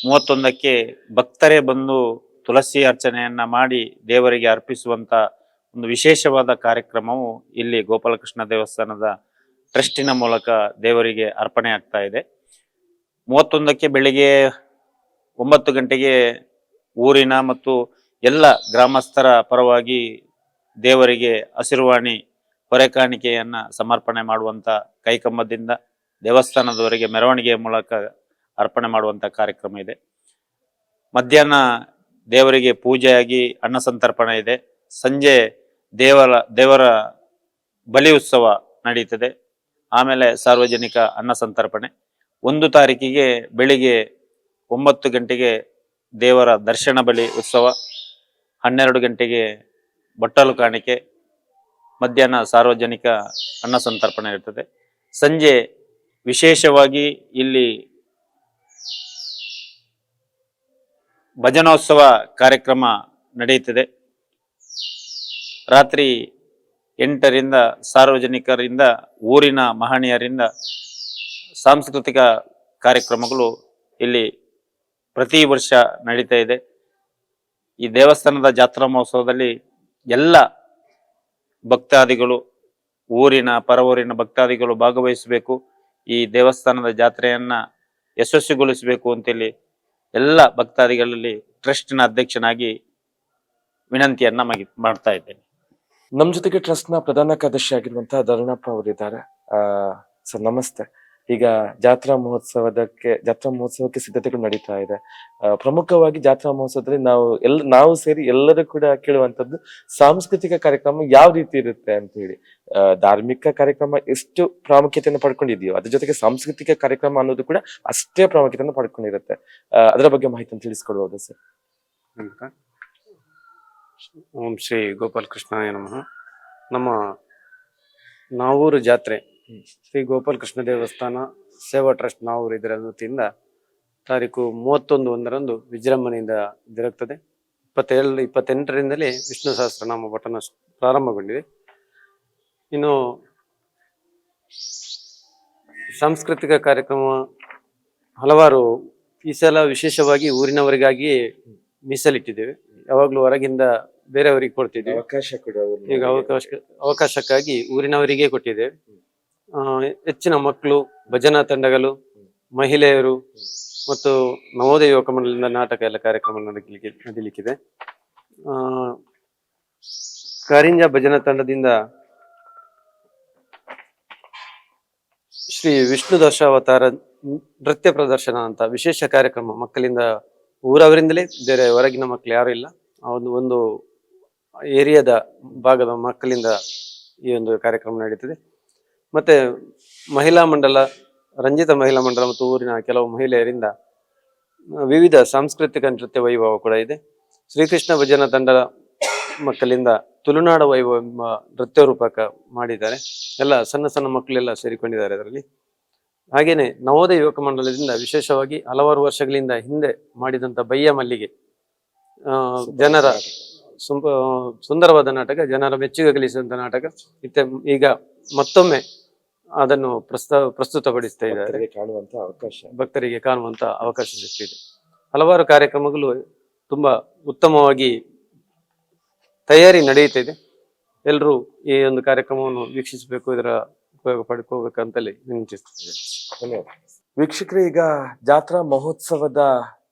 ಮೂವತ್ತೊಂದಕ್ಕೆ ಭಕ್ತರೇ ಬಂದು ತುಳಸಿ ಅರ್ಚನೆಯನ್ನು ಮಾಡಿ ದೇವರಿಗೆ ಅರ್ಪಿಸುವಂತ ಒಂದು ವಿಶೇಷವಾದ ಕಾರ್ಯಕ್ರಮವು ಇಲ್ಲಿ ಗೋಪಾಲಕೃಷ್ಣ ದೇವಸ್ಥಾನದ ಟ್ರಸ್ಟಿನ ಮೂಲಕ ದೇವರಿಗೆ ಅರ್ಪಣೆ ಆಗ್ತಾ ಇದೆ. ಮೂವತ್ತೊಂದಕ್ಕೆ ಬೆಳಿಗ್ಗೆ ಒಂಬತ್ತು ಗಂಟೆಗೆ ಊರಿನ ಮತ್ತು ಎಲ್ಲ ಗ್ರಾಮಸ್ಥರ ಪರವಾಗಿ ದೇವರಿಗೆ ಹಸಿರುವಾಣಿ ಹೊರೆ ಕಾಣಿಕೆಯನ್ನ ಸಮರ್ಪಣೆ ಮಾಡುವಂತ ಕೈಕಂಬದಿಂದ ದೇವಸ್ಥಾನದವರೆಗೆ ಮೆರವಣಿಗೆಯ ಮೂಲಕ ಅರ್ಪಣೆ ಮಾಡುವಂತ ಕಾರ್ಯಕ್ರಮ ಇದೆ. ಮಧ್ಯಾಹ್ನ ದೇವರಿಗೆ ಪೂಜೆಯಾಗಿ ಅನ್ನ ಸಂತರ್ಪಣೆ ಇದೆ. ಸಂಜೆ ದೇವರ ದೇವರ ಬಲಿ ಉತ್ಸವ ನಡೀತದೆ. ಆಮೇಲೆ ಸಾರ್ವಜನಿಕ ಅನ್ನ ಸಂತರ್ಪಣೆ. ಒಂದು ತಾರೀಕಿಗೆ ಬೆಳಿಗ್ಗೆ ಒಂಬತ್ತು ಗಂಟೆಗೆ ದೇವರ ದರ್ಶನ ಬಲಿ ಉತ್ಸವ, ಹನ್ನೆರಡು ಗಂಟೆಗೆ ಬಟ್ಟಲು ಕಾಣಿಕೆ, ಮಧ್ಯಾಹ್ನ ಸಾರ್ವಜನಿಕ ಅನ್ನ ಸಂತರ್ಪಣೆ ಇರ್ತದೆ. ಸಂಜೆ ವಿಶೇಷವಾಗಿ ಇಲ್ಲಿ ಭಜನೋತ್ಸವ ಕಾರ್ಯಕ್ರಮ ನಡೆಯುತ್ತದೆ. ರಾತ್ರಿ ಎಂಟರಿಂದ ಸಾರ್ವಜನಿಕರಿಂದ, ಊರಿನ ಮಹನೀಯರಿಂದ ಸಾಂಸ್ಕೃತಿಕ ಕಾರ್ಯಕ್ರಮಗಳು ಇಲ್ಲಿ ಪ್ರತಿ ವರ್ಷ ನಡೀತಾ ಇದೆ. ಈ ದೇವಸ್ಥಾನದ ಜಾತ್ರಾ ಮಹೋತ್ಸವದಲ್ಲಿ ಎಲ್ಲ ಭಕ್ತಾದಿಗಳು, ಊರಿನ, ಪರವೂರಿನ ಭಕ್ತಾದಿಗಳು ಭಾಗವಹಿಸಬೇಕು. ಈ ದೇವಸ್ಥಾನದ ಜಾತ್ರೆಯನ್ನ ಯಶಸ್ವಿಗೊಳಿಸಬೇಕು ಅಂತೇಳಿ ಎಲ್ಲ ಭಕ್ತಾದಿಗಳಲ್ಲಿ ಟ್ರಸ್ಟ್ನ ಅಧ್ಯಕ್ಷನಾಗಿ ವಿನಂತಿಯನ್ನ ಮಾಡ್ತಾ ಇದ್ದೇನೆ. ನಮ್ಮ ಜೊತೆಗೆ ಟ್ರಸ್ಟ್ನ ಪ್ರಧಾನ ಕಾರ್ಯದರ್ಶಿ ಆಗಿರುವಂತಹ ಧರುಣಪ್ಪ ಅವರಿದ್ದಾರೆ. ಸರ್, ನಮಸ್ತೆ. ಈಗ ಜಾತ್ರಾ ಮಹೋತ್ಸವದಕ್ಕೆ, ಜಾತ್ರಾ ಮಹೋತ್ಸವಕ್ಕೆ ಸಿದ್ಧತೆಗಳು ನಡೀತಾ ಇದೆ. ಪ್ರಮುಖವಾಗಿ ಜಾತ್ರಾ ಮಹೋತ್ಸವದಲ್ಲಿ ನಾವು ಎಲ್, ನಾವು ಸೇರಿ ಎಲ್ಲರೂ ಕೂಡ ಕೇಳುವಂಥದ್ದು ಸಾಂಸ್ಕೃತಿಕ ಕಾರ್ಯಕ್ರಮ ಯಾವ ರೀತಿ ಇರುತ್ತೆ ಅಂತ ಹೇಳಿ. ಧಾರ್ಮಿಕ ಕಾರ್ಯಕ್ರಮ ಎಷ್ಟು ಪ್ರಾಮುಖ್ಯತೆಯನ್ನು ಪಡ್ಕೊಂಡಿದೆಯೋ, ಅದ್ರ ಜೊತೆಗೆ ಸಾಂಸ್ಕೃತಿಕ ಕಾರ್ಯಕ್ರಮ ಅನ್ನೋದು ಕೂಡ ಅಷ್ಟೇ ಪ್ರಾಮುಖ್ಯತೆಯನ್ನು ಪಡ್ಕೊಂಡಿರುತ್ತೆ. ಅದರ ಬಗ್ಗೆ ಮಾಹಿತಿಯನ್ನು ತಿಳಿಸ್ಕೊಡ್ಬೋದು ಸರ್? ಓಂ ಶ್ರೀ ಗೋಪಾಲ್ ಕೃಷ್ಣ ನಮಃ. ನಮ್ಮ ನಾವೂರು ಜಾತ್ರೆ ಶ್ರೀ ಗೋಪಾಲ ಕೃಷ್ಣ ದೇವಸ್ಥಾನ ಸೇವಾ ಟ್ರಸ್ಟ್ ನಾವು ಇದರ ವತಿಯಿಂದ ತಾರೀಕು ಮೂವತ್ತೊಂದು ಒಂದರಂದು ವಿಜೃಂಭಣೆಯಿಂದ ಇದಿರುತ್ತದೆ ಇಪ್ಪತ್ತೇಳು ಇಪ್ಪತ್ತೆಂಟರಿಂದಲೇ ವಿಷ್ಣು ಸಹಸ್ರನಾಮ ಪಠನ ಪ್ರಾರಂಭಗೊಂಡಿದೆ. ಇನ್ನು ಸಾಂಸ್ಕೃತಿಕ ಕಾರ್ಯಕ್ರಮ ಹಲವಾರು ಈ ಸಲ ವಿಶೇಷವಾಗಿ ಊರಿನವರಿಗಾಗಿ ಮೀಸಲಿಟ್ಟಿದ್ದೇವೆ. ಯಾವಾಗಲೂ ಹೊರಗಿಂದ ಬೇರೆಯವರಿಗೆ ಕೊಡ್ತಿದ್ದೇವೆ. ಅವಕಾಶ ಕೂಡ ಈಗ ಅವಕಾಶ ಅವಕಾಶಕ್ಕಾಗಿ ಊರಿನವರಿಗೆ ಕೊಟ್ಟಿದ್ದೇವೆ. ಹೆಚ್ಚಿನ ಮಕ್ಕಳು, ಭಜನಾ ತಂಡಗಳು, ಮಹಿಳೆಯರು ಮತ್ತು ನವೋದಯ ಯುವಕ ಮಂಡಲದಿಂದ ನಾಟಕ ಎಲ್ಲ ಕಾರ್ಯಕ್ರಮ ನಡೀಲಿಕ್ಕೆ, ನಡೀಲಿಕ್ಕಿದೆ. ಕಾರಿಂಜ ಭಜನಾ ತಂಡದಿಂದ ಶ್ರೀ ವಿಷ್ಣು ದಶಾವತಾರ ನೃತ್ಯ ಪ್ರದರ್ಶನ ಅಂತ ವಿಶೇಷ ಕಾರ್ಯಕ್ರಮ ಮಕ್ಕಳಿಂದ, ಊರವರಿಂದಲೇ, ಬೇರೆ ಹೊರಗಿನ ಮಕ್ಕಳು ಯಾರು ಇಲ್ಲ. ಒಂದು ಒಂದು ಏರಿಯಾದ ಭಾಗದ ಮಕ್ಕಳಿಂದ ಈ ಒಂದು ಕಾರ್ಯಕ್ರಮ ನಡೀತದೆ. ಮತ್ತೆ ಮಹಿಳಾ ಮಂಡಲ, ರಂಜಿತ ಮಹಿಳಾ ಮಂಡಲ ಮತ್ತು ಊರಿನ ಕೆಲವು ಮಹಿಳೆಯರಿಂದ ವಿವಿಧ ಸಾಂಸ್ಕೃತಿಕ ನೃತ್ಯ ವೈಭವ ಕೂಡ ಇದೆ. ಶ್ರೀಕೃಷ್ಣ ಭಜನಾ ತಂಡದ ಮಕ್ಕಳಿಂದ ತುಳುನಾಡ ವೈಭವ ಎಂಬ ನೃತ್ಯ ರೂಪಕ ಮಾಡಿದ್ದಾರೆ. ಎಲ್ಲ ಸಣ್ಣ ಸಣ್ಣ ಮಕ್ಕಳೆಲ್ಲ ಸೇರಿಕೊಂಡಿದ್ದಾರೆ ಅದರಲ್ಲಿ. ಹಾಗೆಯೇ ನವೋದಯ ಯುವಕ ಮಂಡಲದಿಂದ ವಿಶೇಷವಾಗಿ ಹಲವಾರು ವರ್ಷಗಳಿಂದ ಹಿಂದೆ ಮಾಡಿದಂತ ಬಯ್ಯ ಮಲ್ಲಿಗೆ ಜನರ ಸುಂದರವಾದ ನಾಟಕ ಜನರ ಮೆಚ್ಚುಗೆ ಗಳಿಸಿದಂತ ನಾಟಕ. ಮತ್ತೆ ಈಗ ಮತ್ತೊಮ್ಮೆ ಅದನ್ನು ಪ್ರಸ್ತಾವ ಪ್ರಸ್ತುತಪಡಿಸ್ತಾ ಇದ್ದಾರೆ. ಕಾಣುವಂತ ಅವಕಾಶ. ಭಕ್ತರಿಗೆ ಕಾಣುವಂತ ಅವಕಾಶ ಸಿಕ್ಕಿದೆ. ಹಲವಾರು ಕಾರ್ಯಕ್ರಮಗಳು ತುಂಬಾ ಉತ್ತಮವಾಗಿ ತಯಾರಿ ನಡೆಯುತ್ತಿದೆ. ಎಲ್ಲರೂ ಈ ಒಂದು ಕಾರ್ಯಕ್ರಮವನ್ನು ವೀಕ್ಷಿಸಬೇಕು ಇದರ ಉಪಯೋಗ ಪಡ್ಕೋಬೇಕಂತಲೇ ವಿನಂತಿಸ್ತೇವೆ ಧನ್ಯವಾದ. ವೀಕ್ಷಕರು ಈಗ ಜಾತ್ರಾ ಮಹೋತ್ಸವದ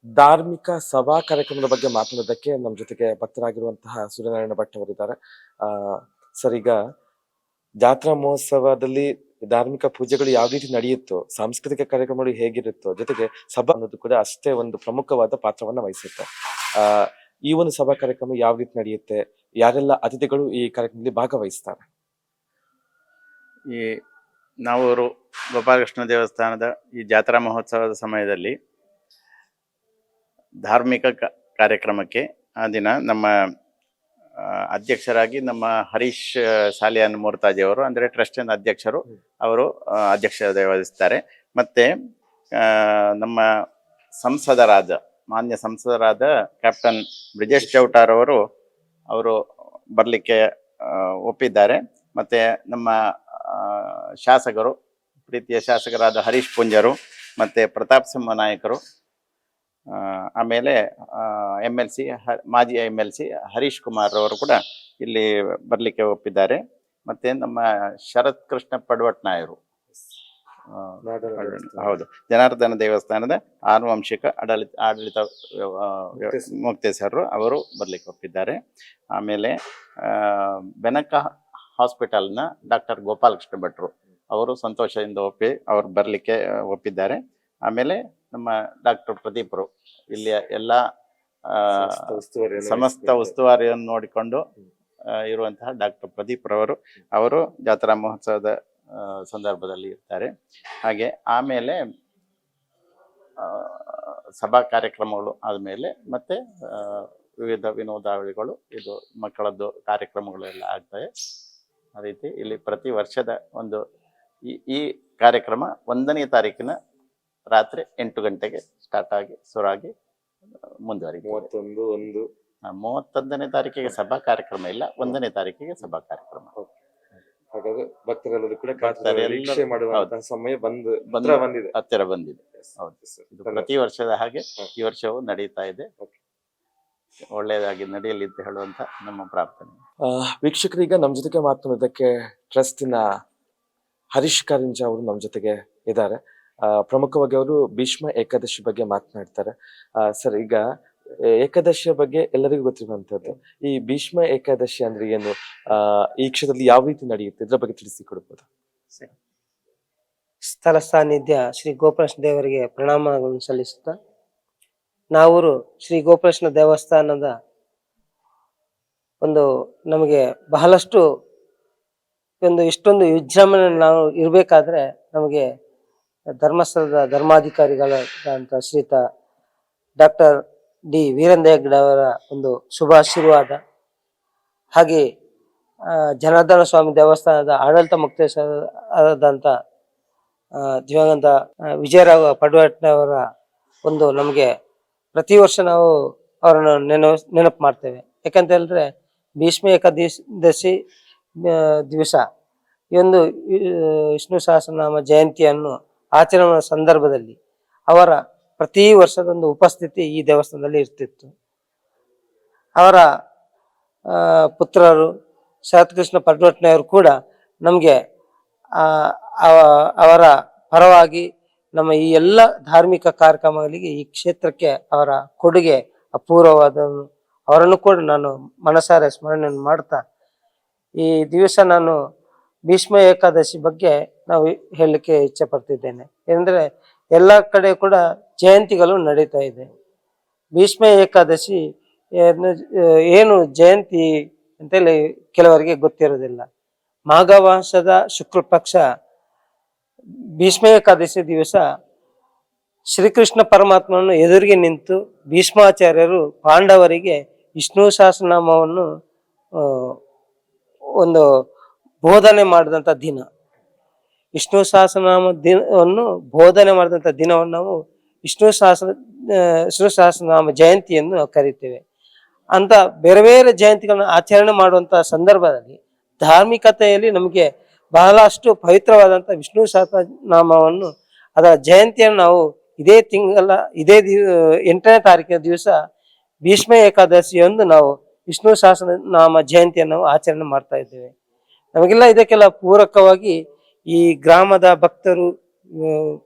ಧಾರ್ಮಿಕ ಸಭಾ ಕಾರ್ಯಕ್ರಮದ ಬಗ್ಗೆ ಮಾತನಾಡೋದಕ್ಕೆ ನಮ್ಮ ಜೊತೆಗೆ ಭಕ್ತರಾಗಿರುವಂತಹ ಸೂರ್ಯನಾರಾಯಣ ಭಟ್ ಅವರಿದ್ದಾರೆ. ಸರ್, ಈಗ ಜಾತ್ರಾ ಮಹೋತ್ಸವದಲ್ಲಿ ಧಾರ್ಮಿಕ ಪೂಜೆಗಳು ಯಾವ ರೀತಿ ನಡೆಯುತ್ತೋ, ಸಾಂಸ್ಕೃತಿಕ ಕಾರ್ಯಕ್ರಮಗಳು ಹೇಗಿರುತ್ತೋ, ಜೊತೆಗೆ ಸಭಾ ಅನ್ನೋದು ಕೂಡ ಅಷ್ಟೇ ಒಂದು ಪ್ರಮುಖವಾದ ಪಾತ್ರವನ್ನ ವಹಿಸುತ್ತೆ. ಆ, ಈ ಒಂದು ಸಭಾ ಕಾರ್ಯಕ್ರಮ ಯಾವ ರೀತಿ ನಡೆಯುತ್ತೆ, ಯಾರೆಲ್ಲ ಅತಿಥಿಗಳು ಈ ಕಾರ್ಯಕ್ರಮದಲ್ಲಿ ಭಾಗವಹಿಸ್ತಾರೆ? ಈ ನಾವೂರು ಗೋಪಾಲಕೃಷ್ಣ ದೇವಸ್ಥಾನದ ಈ ಜಾತ್ರಾ ಮಹೋತ್ಸವದ ಸಮಯದಲ್ಲಿ ಧಾರ್ಮಿಕ ಕಾರ್ಯಕ್ರಮಕ್ಕೆ ಆ ದಿನ ನಮ್ಮ ಅಧ್ಯಕ್ಷರಾಗಿ ನಮ್ಮ ಹರೀಶ್ ಸಾಲಿಯಾನ್ ಮೂರ್ತಾಜಿ ಅವರು ಅಂದರೆ ಟ್ರಸ್ಟಿನ ಅಧ್ಯಕ್ಷರು ಅವರು ಅಧ್ಯಕ್ಷತೆ ವಹಿಸ್ತಾರೆ ಮತ್ತು ನಮ್ಮ ಸಂಸದರಾದ ಮಾನ್ಯ ಸಂಸದರಾದ ಕ್ಯಾಪ್ಟನ್ ಬ್ರಿಜೇಶ್ ಚೌಟಾರ್ ಅವರು ಅವರು ಬರಲಿಕ್ಕೆ ಒಪ್ಪಿದ್ದಾರೆ. ಮತ್ತು ನಮ್ಮ ಶಾಸಕರು ಪ್ರೀತಿಯ ಶಾಸಕರಾದ ಹರೀಶ್ ಪುಂಜರು ಮತ್ತು ಪ್ರತಾಪ್ ಸಿಂಹ ನಾಯಕರು ಆಮೇಲೆ ಎಂ ಎಲ್ ಸಿ ಮಾಜಿ M L C Harish Kumar ಅವರು ಕೂಡ ಇಲ್ಲಿ ಬರಲಿಕ್ಕೆ ಒಪ್ಪಿದ್ದಾರೆ. ಮತ್ತೆ ನಮ್ಮ ಶರತ್ ಕೃಷ್ಣ ಪಡ್ವಟ್ನಾಯರು ಆಡಳಿತ- ದೇವಸ್ಥಾನ. ಹೌದು. ಜನಾರ್ದನ ದೇವಸ್ಥಾನದ ಆನುವಂಶಿಕ ಆಡಳಿತ ಆಡಳಿತ. ಮುಕ್ತೇಶ್ವರರು ಅವರು ಬರಲಿಕ್ಕೆ ಒಪ್ಪಿದ್ದಾರೆ. ಆಮೇಲೆ ಬೆನಕ ಹಾಸ್ಪಿಟಲ್ನ ಡಾಕ್ಟರ್ ಗೋಪಾಲಕೃಷ್ಣ ಭಟ್ರು ಅವರು ಸಂತೋಷದಿಂದ ಒಪ್ಪಿ ಅವ್ರು ಬರಲಿಕ್ಕೆ ಒಪ್ಪಿದ್ದಾರೆ. ಆಮೇಲೆ ನಮ್ಮ ಡಾಕ್ಟರ್ ಪ್ರದೀಪರು ಇಲ್ಲಿಯ ಎಲ್ಲ ಸಮಸ್ತ ಉಸ್ತುವಾರಿಯನ್ನು ನೋಡಿಕೊಂಡು ಇರುವಂತಹ ಡಾಕ್ಟರ್ ಪ್ರದೀಪ್ ರವರು ಅವರು ಜಾತ್ರಾ ಮಹೋತ್ಸವದ ಸಂದರ್ಭದಲ್ಲಿ ಇರ್ತಾರೆ. ಹಾಗೆ ಆಮೇಲೆ ಸಭಾ ಕಾರ್ಯಕ್ರಮಗಳು ಆದಮೇಲೆ ಮತ್ತೆ ವಿವಿಧ ವಿನೋದಾವಳಿಗಳು ಇದು ಮಕ್ಕಳದ್ದು ಕಾರ್ಯಕ್ರಮಗಳು ಎಲ್ಲ ಆಗ್ತವೆ. ಅದೇ ರೀತಿ ಇಲ್ಲಿ ಪ್ರತಿ ವರ್ಷದ ಒಂದು ಈ ಈ ಕಾರ್ಯಕ್ರಮ ಒಂದನೇ ತಾರೀಕಿನ ರಾತ್ರಿ ಎಂಟು ಗಂಟೆಗೆ ಸ್ಟಾರ್ಟ್ ಆಗಿ ಶುರುವಾಗಿ ಮುಂದುವರಿಯುತ್ತೆ. ಮೂವತ್ತೊಂದು ಒಂದು. ಮೂವತ್ತೊಂದನೇ ತಾರೀಕಿಗೆ ಸಭಾ ಕಾರ್ಯಕ್ರಮ ಇಲ್ಲ ಒಂದನೇ ತಾರೀಕಿಗೆ ಸಭಾ ಕಾರ್ಯಕ್ರಮ. ಹಾಗಾದ್ರೆ ಭಕ್ತರೆಲ್ಲರೂ ಕೂಡ ಭಕ್ತರೆಲ್ಲರೂ- ನಿರೀಕ್ಷೆ ಮಾಡುವಂತಹ ಸಮಯ ಬಂದು ಬಂದು- ಹತ್ರ ಬಂದಿದೆ. ಹತ್ತಿರ ಬಂದಿದೆ. ಹೌದು. ಸರ್ ಇದು ಪ್ರತಿ ವರ್ಷದ ಹಾಗೆ ಈ ವರ್ಷವೂ ನಡೀತಾ ಇದೆ. ಒಳ್ಳೆಯದಾಗಿ ನಡೆಯಲಿ ಅಂತ ಹೇಳುವಂತ ನಮ್ಮ ಪ್ರಾರ್ಥನೆ. ಆ, ವೀಕ್ಷಕರೀಗ ನಮ್ಮ ಜೊತೆಗೆ ಮಾತನಾಡೋದಕ್ಕೆ ಟ್ರಸ್ಟಿನ ಹರೀಶ್ ಕಾರಿಂಜ ಅವರು ನಮ್ಮ ಜೊತೆಗೆ ಇದ್ದಾರೆ. ಪ್ರಮುಖವಾಗಿ ಅವರು ಭೀಷ್ಮ ಏಕಾದಶಿ ಬಗ್ಗೆ ಮಾತನಾಡ್ತಾರೆ. ಸರ್, ಈಗ ಏಕಾದಶಿಯ ಬಗ್ಗೆ ಎಲ್ಲರಿಗೂ ಗೊತ್ತಿರುವಂತದ್ದು ಈ ಭೀಷ್ಮ ಏಕಾದಶಿ ಅಂದ್ರೆ ಏನು? ಈ ಕ್ಷೇತ್ರದಲ್ಲಿ ಯಾವ ರೀತಿ ನಡೆಯುತ್ತೆ? ಇದ್ರ ಬಗ್ಗೆ ತಿಳಿಸಿ ಕೊಡಬಹುದು ಸ್ಥಳ ಸಾನ್ನಿಧ್ಯ ಶ್ರೀ ಗೋಪಾಲಕೃಷ್ಣ ದೇವರಿಗೆ ಪ್ರಣಾಮಗಳನ್ನು ಸಲ್ಲಿಸುತ್ತಾ, ನಾವೂರು ಶ್ರೀ ಗೋಪಾಲಕೃಷ್ಣ ದೇವಸ್ಥಾನದ ಒಂದು ನಮಗೆ ಬಹಳಷ್ಟು ಒಂದು ಇಷ್ಟೊಂದು ವಿಜೃಂಭಣೆ ನಾವು ಇರಬೇಕಾದ್ರೆ ನಮಗೆ ಧರ್ಮಸ್ಥಳದ ಧರ್ಮಾಧಿಕಾರಿಗಳಾದಂಥ ಶ್ರೀತ ಡಾಕ್ಟರ್ ಡಿ ವೀರೇಂದ್ರ ಅವರ ಒಂದು ಶುಭಾಶೀರ್ವಾದ ಹಾಗೆ ಜನಾರ್ದನ ಸ್ವಾಮಿ ದೇವಸ್ಥಾನದ ಆಡಳಿತ ಮುಕ್ತೇಶ್ವರದಂಥ ಆ, ದಿವಂಗತ ವಿಜಯರಾವ್ ಪಡ್ವಟ್ನವರ ಒಂದು ನಮಗೆ ಪ್ರತಿ ವರ್ಷ ನಾವು ಅವರನ್ನು ನೆನಪು ನೆನಪು ಮಾಡ್ತೇವೆ. ಯಾಕಂತ ಹೇಳಿದ್ರೆ ಭೀಷ್ಮ ಏಕಾದಶಿ ದಿವಸ ಈ ಒಂದು ವಿಷ್ಣು ಸಹಸ್ರನಾಮ ಜಯಂತಿಯನ್ನು ಆಚರಣೆ ಸಂದರ್ಭದಲ್ಲಿ ಅವರ ಪ್ರತಿ ವರ್ಷದೊಂದು ಉಪಸ್ಥಿತಿ ಈ ದೇವಸ್ಥಾನದಲ್ಲಿ ಇರ್ತಿತ್ತು. ಅವರ ಪುತ್ರರು ಶರತ್ಕೃಷ್ಣ ಪಡ್ವಟ್ನೆಯವರು ಕೂಡ ನಮಗೆ ಅವರ ಪರವಾಗಿ ನಮ್ಮ ಈ ಎಲ್ಲ ಧಾರ್ಮಿಕ ಕಾರ್ಯಕ್ರಮಗಳಿಗೆ ಈ ಕ್ಷೇತ್ರಕ್ಕೆ ಅವರ ಕೊಡುಗೆ ಅಪೂರ್ವವಾದ ಅವರನ್ನು ಕೂಡ ನಾನು ಮನಸಾರೆ ಸ್ಮರಣೆಯನ್ನು ಮಾಡ್ತಾ, ಈ ದಿವಸ ನಾನು ಭೀಷ್ಮ ಏಕಾದಶಿ ಬಗ್ಗೆ ನಾವು ಹೇಳಲಿಕ್ಕೆ ಇಚ್ಛೆ ಪಡ್ತಿದ್ದೇನೆ. ಏನಂದ್ರೆ ಎಲ್ಲ ಕಡೆ ಕೂಡ ಜಯಂತಿಗಳು ನಡೀತಾ ಇದೆ. ಭೀಷ್ಮ ಏಕಾದಶಿ ಏನು ಜಯಂತಿ ಅಂತೇಳಿ ಕೆಲವರಿಗೆ ಗೊತ್ತಿರೋದಿಲ್ಲ. ಮಾಘ ಶುಕ್ರ ಶುಕ್ಲ ಪಕ್ಷ ಭೀಷ್ಮ ಏಕಾದಶಿ ದಿವಸ ಶ್ರೀಕೃಷ್ಣ ಪರಮಾತ್ಮನನ್ನು ಎದುರಿಗೆ ನಿಂತು ಭೀಷ್ಮಾಚಾರ್ಯರು ಪಾಂಡವರಿಗೆ ವಿಷ್ಣು ಸಹಸ್ರನಾಮವನ್ನು ಆ, ಒಂದು ಬೋಧನೆ ಮಾಡಿದಂಥ ದಿನ. ವಿಷ್ಣು ಸಹಸ್ರನಾಮ ದಿನವನ್ನು ಬೋಧನೆ ಮಾಡಿದಂಥ ದಿನವನ್ನು ನಾವು ವಿಷ್ಣು ಸಹಸ್ರ ವಿಷ್ಣು ಸಹಸ್ರನಾಮ ಜಯಂತಿಯನ್ನು ಕರೀತೇವೆ ಕರಿತೇವೆ. ಅಂತ ಬೇರೆ ಬೇರೆ ಜಯಂತಿಗಳನ್ನು ಆಚರಣೆ ಮಾಡುವಂಥ ಸಂದರ್ಭದಲ್ಲಿ ಧಾರ್ಮಿಕತೆಯಲ್ಲಿ ನಮಗೆ ಬಹಳಷ್ಟು ಪವಿತ್ರವಾದಂಥ ವಿಷ್ಣು ಸಹಸ್ರನಾಮವನ್ನು ಅದರ ಜಯಂತಿಯನ್ನು ನಾವು ಇದೇ ತಿಂಗಳ, ಇದೇ ದಿ ಎಂಟನೇ ತಾರೀಕಿನ ದಿವಸ ಭೀಷ್ಮ ಏಕಾದಶಿಯಂದು ನಾವು ವಿಷ್ಣು ಸಹಸ್ರನಾಮ ಜಯಂತಿಯನ್ನು ನಾವು ಆಚರಣೆ ಮಾಡ್ತಾ ಇದ್ದೇವೆ. ನಮಗೆಲ್ಲ ಇದಕ್ಕೆಲ್ಲ ಪೂರಕವಾಗಿ ಈ ಗ್ರಾಮದ ಭಕ್ತರು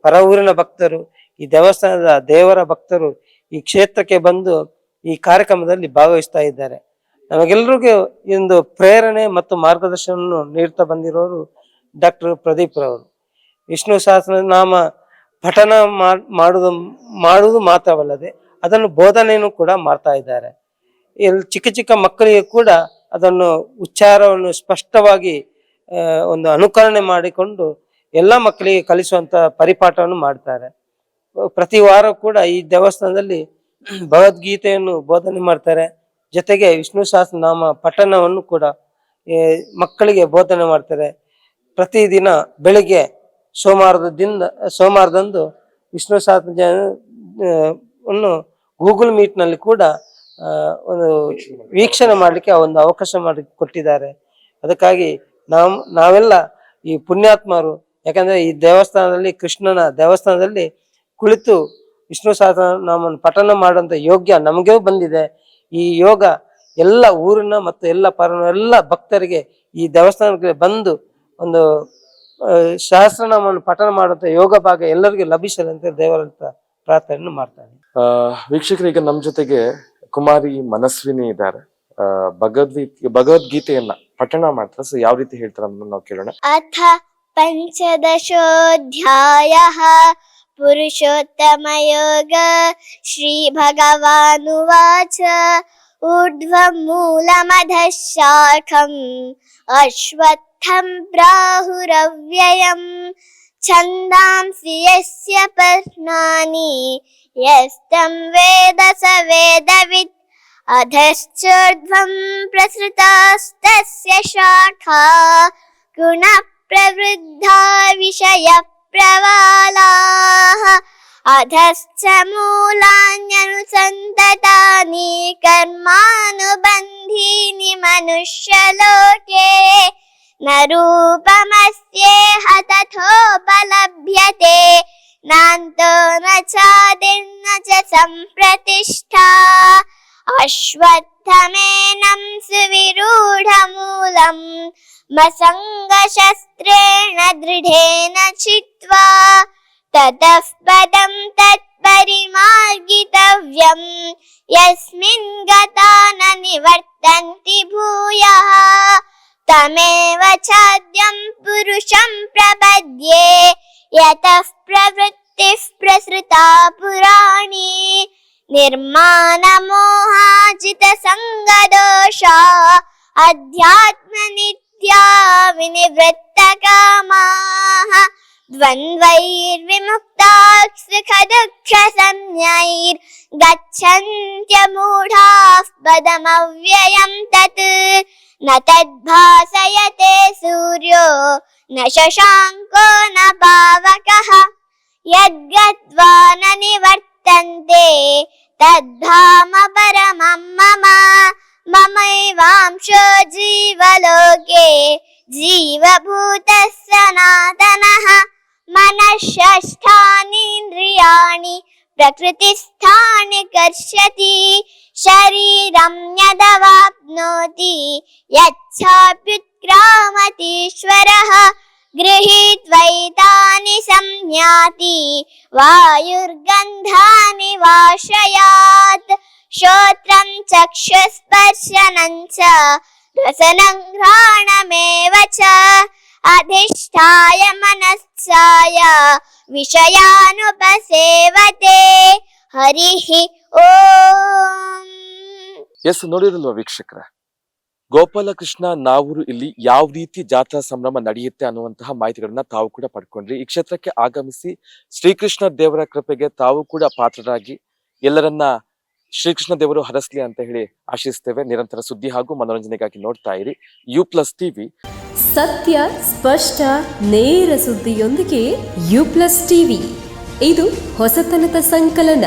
ಪರ ಊರಿನ ಭಕ್ತರು, ಈ ದೇವಸ್ಥಾನದ ದೇವರ ಭಕ್ತರು ಈ ಕ್ಷೇತ್ರಕ್ಕೆ ಬಂದು ಈ ಕಾರ್ಯಕ್ರಮದಲ್ಲಿ ಭಾಗವಹಿಸ್ತಾ ಇದ್ದಾರೆ. ನಮಗೆಲ್ಲರಿಗೂ ಇಂದು ಪ್ರೇರಣೆ ಮತ್ತು ಮಾರ್ಗದರ್ಶನವನ್ನು ನೀಡ್ತಾ ಬಂದಿರೋರು ಡಾಕ್ಟರ್ ಪ್ರದೀಪ್ ರವರು. ವಿಷ್ಣು ಸಹಸ್ರನಾಮ ಪಠನ ಮಾಡ್- ಮಾಡುವುದು ಮಾಡುವುದು ಮಾತ್ರವಲ್ಲದೆ ಅದನ್ನು ಬೋಧನೆಯನ್ನು ಕೂಡ ಮಾಡ್ತಾ ಇದ್ದಾರೆ. ಇಲ್ಲಿ ಚಿಕ್ಕ ಚಿಕ್ಕ ಮಕ್ಕಳಿಗೆ ಕೂಡ ಅದನ್ನು ಉಚ್ಚಾರವನ್ನು ಸ್ಪಷ್ಟವಾಗಿ ಒಂದು ಅನುಕರಣೆ ಮಾಡಿಕೊಂಡು ಎಲ್ಲ ಮಕ್ಕಳಿಗೆ ಕಲಿಸುವಂತ ಪರಿಪಾಠವನ್ನು ಮಾಡ್ತಾರೆ. ಪ್ರತಿ ವಾರ ಕೂಡ ಈ ದೇವಸ್ಥಾನದಲ್ಲಿ ಭಗವದ್ಗೀತೆಯನ್ನು ಬೋಧನೆ ಮಾಡ್ತಾರೆ. ಜೊತೆಗೆ ವಿಷ್ಣು ಸಹಸ್ರನಾಮ ಪಠಣವನ್ನು ಕೂಡ ಮಕ್ಕಳಿಗೆ ಬೋಧನೆ ಮಾಡ್ತಾರೆ. ಪ್ರತಿದಿನ ಬೆಳಿಗ್ಗೆ ಸೋಮವಾರದ ದಿನ ಸೋಮವಾರದಂದು ವಿಷ್ಣು ಸಹಸ್ರ ಅನ್ನು ಗೂಗಲ್ ಮೀಟ್ನಲ್ಲಿ ಕೂಡ ಒಂದು ವೀಕ್ಷಣೆ ಮಾಡಲಿಕ್ಕೆ ಒಂದು ಅವಕಾಶ ಮಾಡಿ ಕೊಟ್ಟಿದ್ದಾರೆ. ಅದಕ್ಕಾಗಿ ನಾವು, ನಾವೆಲ್ಲ ಈ ಪುಣ್ಯಾತ್ಮರು. ಯಾಕಂದ್ರೆ ಈ ದೇವಸ್ಥಾನದಲ್ಲಿ, ಕೃಷ್ಣನ ದೇವಸ್ಥಾನದಲ್ಲಿ ಕುಳಿತು ವಿಷ್ಣು ಸಹಸ್ರನಾಮವನ್ನು ಪಠನ ಮಾಡುವಂತ ಯೋಗ್ಯ ನಮಗೆ ಬಂದಿದೆ. ಈ ಯೋಗ ಎಲ್ಲ ಊರಿನ ಮತ್ತು ಎಲ್ಲ ಪರ ಎಲ್ಲ ಭಕ್ತರಿಗೆ ಈ ದೇವಸ್ಥಾನಕ್ಕೆ ಬಂದು ಒಂದು ಸಹಸ್ರನಾಮವನ್ನು ಪಠನ ಮಾಡುವಂತ ಯೋಗ ಭಾಗ ಎಲ್ಲರಿಗೂ ಲಭಿಸಲಿ ಅಂತ ದೇವರಂತ ಪ್ರಾರ್ಥನೆಯನ್ನು ಮಾಡ್ತಾನೆ. ವೀಕ್ಷಕರು ನಮ್ಮ ಜೊತೆಗೆ ಕುಮಾರಿ ಮನಸ್ವಿನಿ ಇದ್ದಾರೆ. ಭಗವದ್ಗೀತೆ ಭಗವದ್ಗೀತೆಯನ್ನ ಪಠಣ ಮಾಡ್ತಾರೆ ಸೊ ಯಾವ ರೀತಿ ಹೇಳ್ತಾರೆ ಅನ್ನೋದನ್ನ ನಾವು ಕೇಳೋಣ अथ पञ्चदशोऽध्यायः पुरुषोत्तमयोग श्रीभगवानुवाच ऊर्ध्वं मूलमधः शाखम् अश्वत्थं प्राहुरव्ययम् छन्दांसि यस्य पर्णानि यस्तं वेद स वेदवित् अधश्चोर्ध्वं प्रसृतास्तस्य शाखा गुणप्रवृद्धा विषयप्रवालाः अधश्च मूलान्यनुसन्ततानि कर्मानुबन्धीनि मनुष्यलोके न रूपमस्येह तथोपलभ्यते नान्तो न चादिर्न च सम्प्रतिष्ठा అశ్వత్థమేనం సువిరూఢమూలం మసంగశస్త్రేణ దృఢేన చిత్వా తతః పదం తత్పరిమార్గితవ్యం యస్మిన్ గతాన నివర్తంతి భూయः తమేవ చాద్యం పురుషం ప్రపద్యే యతః ప్రవృత్తిः ప్రసృతా పురాణి प्रसृता पुराणी निर्माणमोहाजितसङ्गदोषा अध्यात्मनित्या विनिवृत्तकामाः द्वन्द्वैर्विमुक्ताः सुखदुःखसंज्ञैर्गच्छन्त्यमूढाः पदमव्ययं तत् न तद्भासयते सूर्यो न शशाङ्को न पावकः यद्गत्वा न निवर्तन्ते तद्धाम परमं मम ममैवांशो जीवलोके जीवभूतः सनातनः मनः षष्ठानीन्द्रियाणि प्रकृतिस्थानि कर्षति शरीरं यदवाप्नोति यच्छाप्युत्क्रामतीश्वरः गृहीत्वैतानि संज्ञाति वायुर्गन्धानि वाशयात् श्रोत्रं चक्षुस्पर्शनं च रसनं घ्राणमेव च अधिष्ठाय मनस्साय विषयानुपसेवते हरिः ॐ ಎಸ್ ನೋಡಿರಲ್ವಾ ವೀಕ್ಷಕರ ಗೋಪಾಲಕೃಷ್ಣ ನಾವೂರು ಇಲ್ಲಿ ಯಾವ ರೀತಿ ಜಾತ್ರಾ ಸಂಭ್ರಮ ನಡೆಯುತ್ತೆ ಅನ್ನುವಂತಹ ಮಾಹಿತಿಗಳನ್ನ ತಾವು ಕೂಡ ಪಡ್ಕೊಂಡ್ರಿ. ಈ ಕ್ಷೇತ್ರಕ್ಕೆ ಆಗಮಿಸಿ ಶ್ರೀಕೃಷ್ಣ ದೇವರ ಕೃಪೆಗೆ ತಾವು ಕೂಡ ಪಾತ್ರರಾಗಿ ಎಲ್ಲರನ್ನ ಶ್ರೀಕೃಷ್ಣ ದೇವರು ಹರಸ್ಲಿ ಅಂತ ಹೇಳಿ ಆಶಿಸ್ತೇವೆ. ನಿರಂತರ ಸುದ್ದಿ ಹಾಗೂ ಮನೋರಂಜನೆಗಾಗಿ ನೋಡ್ತಾ ಇರಿ. U plus TV. ಸತ್ಯ, ಸ್ಪಷ್ಟ, ನೇರ ಸುದ್ದಿಯೊಂದಿಗೆ ಯು ಪ್ಲಸ್ ಟಿವಿ. ಇದು ಹೊಸತನದ ಸಂಕಲನ.